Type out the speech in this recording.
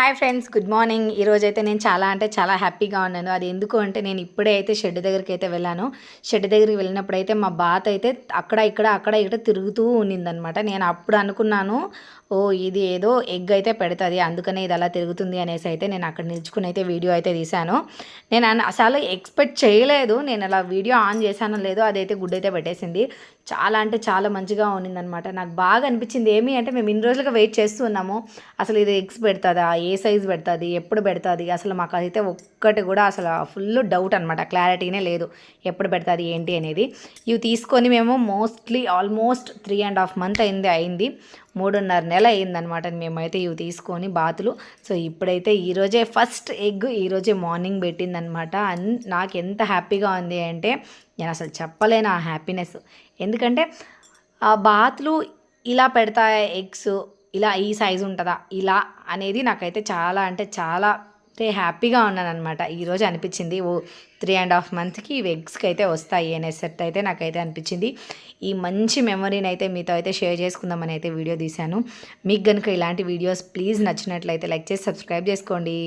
Hi friends good morning ఈరోజు అయితే నేను చాలా అంటే చాలా హ్యాపీగా ఉన్నాను. అది ఎందుకు అంటే నేను ఇప్పుడే అయితే షెడ్ దగ్గరికి అయితే వెళ్ళాను. షెడ్ దగ్గరికి వెళ్ళినప్పుడు అయితే మా బాత్ అయితే అక్కడ ఇక్కడ అక్కడ ఇక్కడ తిరుగుతూ ఉన్నిందనమాట నేను అప్పుడు అనుకున్నాను ఓ ఇది ఏదో ఎగ్ అయితే పెడుతుంది. అందుకనే ఇది అలా తిరుగుతుంది అనేసి అయితే నేను అక్కడ నిల్చుకుని అయితే వీడియో అయితే తీశాను. నేను అసలు ఎక్స్పెక్ట్ చేయలేదు. నేను అలా వీడియో ఆన్ చేశానో లేదో అదైతే గుడ్ అయితే పెట్టేసింది. చాలా అంటే చాలా మంచిగా ఉన్నిందనమాట నాకు బాగా అనిపించింది. ఏమి అంటే మేము ఇన్ని రోజులుగా వెయిట్ చేస్తూ ఉన్నాము. అసలు ఇది ఎగ్స్ పెడుతుందా? ఏ సైజ్ పెడుతుంది ఎప్పుడు పెడుతుంది అసలు మాకు అయితే ఒక్కటి కూడా అసలు ఫుల్ డౌట్ అనమాట క్లారిటీనే లేదు. ఎప్పుడు పెడుతుంది ఏంటి అనేది. ఇవి తీసుకొని మేము mostly almost three and half month అయింది అయింది. మూడున్నర నెల అయిందనమాట మేమైతే ఇవి తీసుకొని బాతులు. సో ఇప్పుడైతే ఈరోజే ఫస్ట్ ఎగ్ ఈరోజే మార్నింగ్ పెట్టిందనమాట అన్ నాకు ఎంత హ్యాపీగా ఉంది అంటే నేను అసలు చెప్పలేను ఆ హ్యాపీనెస్ ఎందుకంటే ఆ బాతులు ఇలా పెడతాయి ఎగ్స్ ఇలా ఈ సైజు ఉంటుందా? ఇలా అనేది నాకైతే చాలా అంటే చాలా అంటే హ్యాపీగా ఉన్నాను అనమాట ఈరోజు అనిపించింది. ఓ త్రీ అండ్ హాఫ్ మంత్కి ఇవి ఎగ్స్కి అయితే వస్తాయి. అనే సెట్ అయితే నాకైతే అనిపించింది. ఈ మంచి మెమరీని అయితే మీతో అయితే షేర్ చేసుకుందామని అయితే వీడియో తీశాను. మీకు కనుక ఇలాంటి వీడియోస్ ప్లీజ్ నచ్చినట్లయితే లైక్ చేసి సబ్స్క్రైబ్ చేసుకోండి.